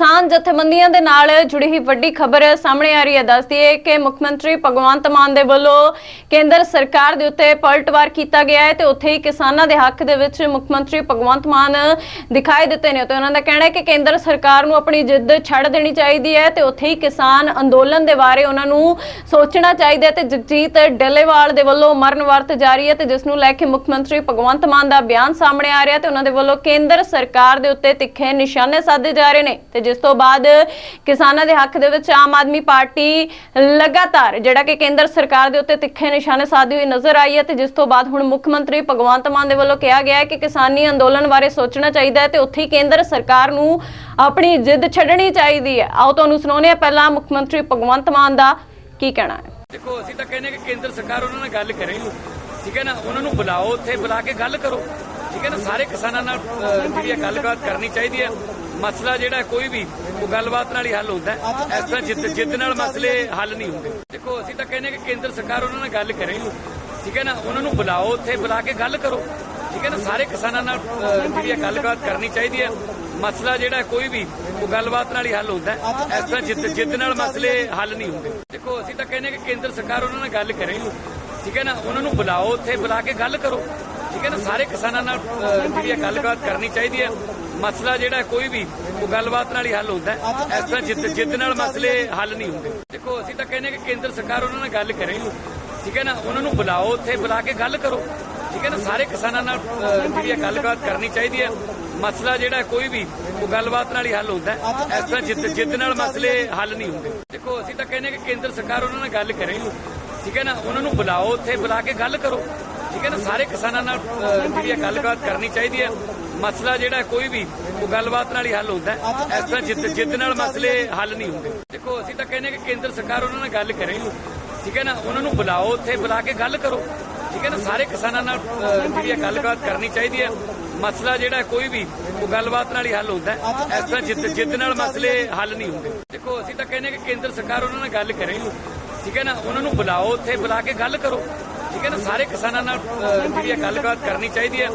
ਕਿਸਾਨ ਜਥੇਬੰਦੀਆਂ ਦੇ ਨਾਲ ਜੁੜੀ ਹੀ ਵੱਡੀ ਖਬਰ ਸਾਹਮਣੇ ਆ ਰਹੀ ਹੈ। ਦੱਸਦੀ ਹੈ ਕਿ ਮੁੱਖ ਮੰਤਰੀ ਭਗਵੰਤ ਮਾਨ ਦੇ ਵੱਲੋਂ ਕੇਂਦਰ ਸਰਕਾਰ ਦੇ ਉੱਤੇ ਪਲਟਵਾਰ ਕੀਤਾ ਗਿਆ ਹੈ ਤੇ ਉੱਥੇ ਹੀ ਕਿਸਾਨਾਂ ਦੇ ਹੱਕ ਦੇ ਵਿੱਚ ਮੁੱਖ ਮੰਤਰੀ ਭਗਵੰਤ ਮਾਨ ਦਿਖਾਈ ਦਿੱਤੇ ਨੇ। ਤੇ ਉਹਨਾਂ ਦਾ ਕਹਿਣਾ ਹੈ ਕਿ ਕੇਂਦਰ ਸਰਕਾਰ ਨੂੰ ਆਪਣੀ ਜਿੱਦ ਛੱਡ ਦੇਣੀ ਚਾਹੀਦੀ ਹੈ ਤੇ ਉੱਥੇ ਹੀ ਕਿਸਾਨ ਅੰਦੋਲਨ ਦੇ ਬਾਰੇ ਉਹਨਾਂ ਨੂੰ ਸੋਚਣਾ ਚਾਹੀਦਾ ਹੈ ਤੇ ਜਗਜੀਤ ਡੱਲੇਵਾਲ ਦੇ ਵੱਲੋਂ ਮਰਨ ਵਰਤ ਜਾਰੀ ਹੈ ਤੇ ਜਿਸ ਨੂੰ ਲੈ ਕੇ ਮੁੱਖ ਮੰਤਰੀ ਭਗਵੰਤ ਮਾਨ ਦਾ ਬਿਆਨ ਸਾਹਮਣੇ ਆ ਰਿਹਾ ਤੇ ਉਹਨਾਂ ਦੇ ਵੱਲੋਂ ਕੇਂਦਰ ਸਰਕਾਰ ਦੇ ਉੱਤੇ ਤਿੱਖੇ ਨਿਸ਼ਾਨੇ ਸਾਧੇ ਜਾ ਰਹੇ ਨੇ। ਤੇ ਜਿਸ ਤੋਂ ਬਾਅਦ ਕਿਸਾਨਾਂ ਦੇ ਹੱਕ ਦੇ ਵਿੱਚ ਆਮ ਆਦਮੀ ਪਾਰਟੀ ਲਗਾਤਾਰ, ਜਿਹੜਾ ਕਿ ਕੇਂਦਰ ਸਰਕਾਰ ਦੇ ਉੱਤੇ ਤਿੱਖੇ ਨਿਸ਼ਾਨੇ ਸਾਧਦੀ ਹੋਈ ਨਜ਼ਰ ਆਈ ਹੈ ਤੇ ਜਿਸ ਤੋਂ ਬਾਅਦ ਹੁਣ ਮੁੱਖ ਮੰਤਰੀ ਭਗਵੰਤ ਮਾਨ ਦੇ ਵੱਲੋਂ ਕਿਹਾ ਗਿਆ ਹੈ ਕਿ ਕਿਸਾਨੀ ਅੰਦੋਲਨ ਬਾਰੇ ਸੋਚਣਾ ਚਾਹੀਦਾ ਹੈ ਤੇ ਉੱਥੇ ਹੀ ਕੇਂਦਰ ਸਰਕਾਰ ਨੂੰ ਆਪਣੀ ਜਿੱਦ ਛੱਡਣੀ ਚਾਹੀਦੀ ਹੈ। ਆਓ ਤੁਹਾਨੂੰ ਸੁਣਾਉਂਦੇ ਹਾਂ ਪਹਿਲਾਂ ਮੁੱਖ ਮੰਤਰੀ ਭਗਵੰਤ ਮਾਨ ਦਾ ਕੀ ਕਹਿਣਾ ਹੈ। ਦੇਖੋ, ਅਸੀਂ ਤਾਂ ਕਹਿੰਦੇ ਕਿ ਕੇਂਦਰ ਸਰਕਾਰ ਉਹਨਾਂ ਨਾਲ ਗੱਲ ਕਰੇ ਠੀਕ ਹੈ ਨਾ? ਉਹਨਾਂ ਨੂੰ ਬੁਲਾਓ, ਉੱਥੇ ਬੁਲਾ ਕੇ ਗੱਲ ਕਰੋ। ਠੀਕ ਹੈ ਨਾ? ਸਾਰੇ ਕਿਸਾਨਾਂ ਨਾਲ ਜਿਹੜੀ ਗੱਲਬਾਤ ਕਰਨੀ ਚਾਹੀਦੀ ਹੈ। ਮਸਲਾ ਜਿਹੜਾ ਕੋਈ ਵੀ, ਉਹ ਗੱਲਬਾਤ ਨਾਲ ਹੀ ਹੱਲ ਹੁੰਦਾ ਹੈ। ਇਸ ਤਰ੍ਹਾਂ ਜਿੱਦ ਜਿੱਦ ਨਾਲ ਮਸਲੇ ਹੱਲ ਨਹੀਂ ਹੁੰਦੇ। ਦੇਖੋ, ਅਸੀਂ ਤਾਂ ਕਹਿੰਦੇ ਕਿ ਕੇਂਦਰ ਸਰਕਾਰ ਉਹਨਾਂ ਨਾਲ ਗੱਲ ਕਰੇ। ਠੀਕ ਹੈ ਨਾ? ਉਹਨਾਂ ਨੂੰ ਬੁਲਾਓ ਉੱਥੇ, ਬੁਲਾ ਕੇ ਗੱਲ ਕਰੋ। ਠੀਕ ਹੈ ਨਾ? ਸਾਰੇ ਕਿਸਾਨਾਂ ਨਾਲ ਜਿਹੜੀ ਗੱਲਬਾਤ ਕਰਨੀ ਚਾਹੀਦੀ ਹੈ। ਮਸਲਾ ਜਿਹੜਾ ਕੋਈ ਵੀ, ਉਹ ਗੱਲਬਾਤ ਨਾਲ ਹੀ ਹੱਲ ਹੁੰਦਾ ਹੈ। ਇਸ ਤਰ੍ਹਾਂ ਜਿੱਦ ਜਿੱਦ ਨਾਲ ਮਸਲੇ ਹੱਲ ਨਹੀਂ ਹੁੰਦੇ। ਦੇਖੋ, ਅਸੀਂ ਤਾਂ ਕਹਿੰਦੇ ਕਿ ਕੇਂਦਰ ਸਰਕਾਰ ਉਹਨਾਂ ਨਾਲ ਗੱਲ ਕਰੇ। ਠੀਕ ਹੈ ਨਾ? ਉਹਨਾਂ ਨੂੰ ਬੁਲਾਓ ਉੱਥੇ, ਬੁਲਾ ਕੇ ਗੱਲ ਕਰੋ। ਠੀਕ ਹੈ ਨਾ? ਸਾਰੇ ਕਿਸਾਨਾਂ ਨਾਲ ਜਿਹੜੀ ਗੱਲਬਾਤ ਕਰਨੀ ਚਾਹੀਦੀ ਹੈ। ਮਸਲਾ ਜਿਹੜਾ ਕੋਈ ਵੀ, ਉਹ ਗੱਲਬਾਤ ਨਾਲ ਹੀ ਹੱਲ ਹੁੰਦਾ ਹੈ। ਇਸ ਤਰ੍ਹਾਂ ਜਿੱਦ ਜਿੱਦ ਨਾਲ ਮਸਲੇ ਹੱਲ ਨਹੀਂ ਹੁੰਦੇ। ਦੇਖੋ, ਅਸੀਂ ਤਾਂ ਕਹਿੰਦੇ ਕਿ ਕੇਂਦਰ ਸਰਕਾਰ ਉਹਨਾਂ ਨਾਲ ਗੱਲ ਕਰੇ। ਠੀਕ ਹੈ ਨਾ? ਉਹਨਾਂ ਨੂੰ ਬੁਲਾਓ ਉੱਥੇ, ਬੁਲਾ ਕੇ ਗੱਲ ਕਰੋ। ਠੀਕ ਹੈ ਨਾ? ਸਾਰੇ ਕਿਸਾਨਾਂ ਨਾਲ ਜਿਹੜੀ ਗੱਲਬਾਤ ਕਰਨੀ ਚਾਹੀਦੀ ਹੈ। ਮਸਲਾ ਜਿਹੜਾ ਕੋਈ ਵੀ, ਉਹ ਗੱਲਬਾਤ ਨਾਲ ਹੀ ਹੱਲ ਹੁੰਦਾ ਹੈ। ਇਸ ਤਰ੍ਹਾਂ ਜਿੱਦ ਜਿੱਦ ਨਾਲ ਮਸਲੇ ਹੱਲ ਨਹੀਂ ਹੁੰਦੇ। ਦੇਖੋ, ਅਸੀਂ ਤਾਂ ਕਹਿੰਦੇ ਕਿ ਕੇਂਦਰ ਸਰਕਾਰ ਉਹਨਾਂ ਨਾਲ ਗੱਲ ਕਰੇ। ਠੀਕ ਹੈ ਨਾ? ਉਹਨਾਂ ਨੂੰ ਬੁਲਾਓ ਉੱਥੇ, ਬੁਲਾ ਕੇ ਗੱਲ ਕਰੋ। ਠੀਕ ਹੈ ਨਾ? ਸਾਰੇ ਕਿਸਾਨਾਂ ਨਾਲ ਜਿਹੜੀ ਗੱਲਬਾਤ ਕਰਨੀ ਚਾਹੀਦੀ ਹੈ। ਮਸਲਾ ਜਿਹੜਾ ਕੋਈ ਵੀ, ਉਹ ਗੱਲਬਾਤ ਨਾਲ ਹੀ ਹੱਲ ਹੁੰਦਾ ਹੈ। ਇਸ ਤਰ੍ਹਾਂ ਜਿੱਦ ਜਿੱਦ ਨਾਲ ਮਸਲੇ ਹੱਲ ਨਹੀਂ ਹੁੰਦੇ। ਦੇਖੋ, ਅਸੀਂ ਤਾਂ ਕਹਿੰਦੇ ਕਿ ਕੇਂਦਰ ਸਰਕਾਰ ਉਹਨਾਂ ਨਾਲ ਗੱਲ ਕਰੇ। ਠੀਕ ਹੈ ਨਾ? ਉਹਨਾਂ ਨੂੰ ਬੁਲਾਓ ਉੱਥੇ, ਬੁਲਾ ਕੇ ਗੱਲ ਕਰੋ। ਠੀਕ ਹੈ ਨਾ? ਸਾਰੇ ਕਿਸਾਨਾਂ ਨਾਲ ਜਿਹੜੀ ਗੱਲਬਾਤ ਕਰਨੀ ਚਾਹੀਦੀ ਹੈ। ਮਸਲਾ ਜਿਹੜਾ ਕੋਈ ਵੀ, ਉਹ ਗੱਲਬਾਤ ਨਾਲ ਹੀ ਹੱਲ ਹੁੰਦਾ ਹੈ। ਇਸ ਤਰ੍ਹਾਂ ਜਿੱਦ ਜਿੱਦ ਨਾਲ ਮਸਲੇ ਹੱਲ ਨਹੀਂ ਹੁੰਦੇ। ਦੇਖੋ, ਅਸੀਂ ਤਾਂ ਕਹਿੰਦੇ ਕਿ ਕੇਂਦਰ ਸਰਕਾਰ ਉਹਨਾਂ ਨਾਲ ਗੱਲ ਕਰੇ। ਠੀਕ ਹੈ ਨਾ? ਉਹਨਾਂ ਨੂੰ ਬੁਲਾਓ ਉੱਥੇ, ਬੁਲਾ ਕੇ ਗੱਲ ਕਰੋ। ਠੀਕ ਹੈ ਨਾ? ਸਾਰੇ ਕਿਸਾਨਾਂ ਨਾਲ ਜਿਹੜੀ ਗੱਲਬਾਤ ਕਰਨੀ ਚਾਹੀਦੀ ਹੈ।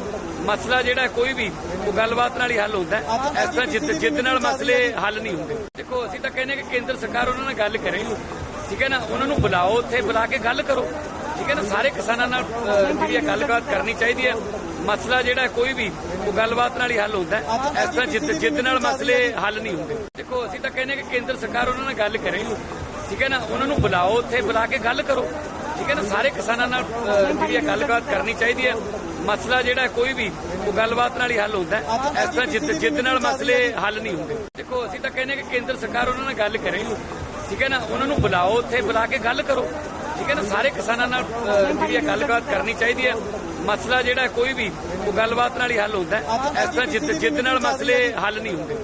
ਮਸਲਾ ਜਿਹੜਾ ਕੋਈ ਵੀ, ਉਹ ਗੱਲਬਾਤ ਨਾਲ ਹੀ ਹੱਲ ਹੁੰਦਾ ਹੈ। ਇਸ ਤਰ੍ਹਾਂ ਜਿੱਦ ਜਿੱਦ ਨਾਲ ਮਸਲੇ ਹੱਲ ਨਹੀਂ ਹੁੰਦੇ। ਦੇਖੋ, ਅਸੀਂ ਤਾਂ ਕਹਿੰਦੇ ਕਿ ਕੇਂਦਰ ਸਰਕਾਰ ਉਹਨਾਂ ਨਾਲ ਗੱਲ ਕਰੇ। ਠੀਕ ਹੈ ਨਾ? ਉਹਨਾਂ ਨੂੰ ਬੁਲਾਓ ਉੱਥੇ, ਬੁਲਾ ਕੇ ਗੱਲ ਕਰੋ। ਠੀਕ ਹੈ ਨਾ? ਸਾਰੇ ਕਿਸਾਨਾਂ ਨਾਲ ਜਿਹੜੀ ਗੱਲਬਾਤ ਕਰਨੀ ਚਾਹੀਦੀ ਹੈ। ਮਸਲਾ ਜਿਹੜਾ ਕੋਈ ਵੀ, ਉਹ ਗੱਲਬਾਤ ਨਾਲ ਹੀ ਹੱਲ ਹੁੰਦਾ ਹੈ। ਇਸ ਤਰ੍ਹਾਂ ਜਿੱਦ ਜਿੱਦ ਨਾਲ ਮਸਲੇ ਹੱਲ ਨਹੀਂ ਹੁੰਦੇ। ਦੇਖੋ, ਅਸੀਂ ਤਾਂ ਕਹਿੰਦੇ ਕਿ ਕੇਂਦਰ ਸਰਕਾਰ ਉਹਨਾਂ ਨਾਲ ਗੱਲ ਕਰੇ। ਠੀਕ ਹੈ ਨਾ? ਉਹਨਾਂ ਨੂੰ ਬੁਲਾਓ ਉੱਥੇ, ਬੁਲਾ ਕੇ ਗੱਲ ਕਰੋ। ਠੀਕ ਹੈ ਨਾ? ਸਾਰੇ ਕਿਸਾਨਾਂ ਨਾਲ ਅਹ, ਜਿਹੜੀ ਗੱਲਬਾਤ ਕਰਨੀ ਚਾਹੀਦੀ ਹੈ। ਮਸਲਾ ਜਿਹੜਾ ਕੋਈ ਵੀ ਉਹ ਗੱਲਬਾਤ ਨਾਲ ਹੀ ਹੱਲ ਹੁੰਦਾ ਹੈ। ਇਸ ਤਰ੍ਹਾਂ ਜਿੱਦ ਜਿੱਦ ਨਾਲ ਮਸਲੇ ਹੱਲ ਨਹੀਂ ਹੁੰਦੇ। ਦੇਖੋ ਅਸੀਂ ਤਾਂ ਕਹਿੰਦੇ ਕਿ ਕੇਂਦਰ ਸਰਕਾਰ ਉਹਨਾਂ ਨਾਲ ਗੱਲ ਕਰੇ। ਠੀਕ ਹੈ ਨਾ? ਉਹਨਾਂ ਨੂੰ ਬੁਲਾਓ ਉੱਥੇ ਬੁਲਾ ਕੇ ਗੱਲ ਕਰੋ। ਠੀਕ ਹੈ ਨਾ? ਸਾਰੇ ਕਿਸਾਨਾਂ ਨਾਲ ਅਹ, ਜਿਹੜੀ ਗੱਲਬਾਤ ਕਰਨੀ ਚਾਹੀਦੀ ਹੈ। ਮਸਲਾ ਜਿਹੜਾ ਕੋਈ ਵੀ ਉਹ ਗੱਲਬਾਤ ਨਾਲ ਹੀ ਹੱਲ ਹੁੰਦਾ ਹੈ। ਇਸ ਤਰ੍ਹਾਂ ਜਿੱਦ ਜਿੱਦ ਨਾਲ ਮਸਲੇ ਹੱਲ ਨਹੀਂ ਹੁੰਦੇ।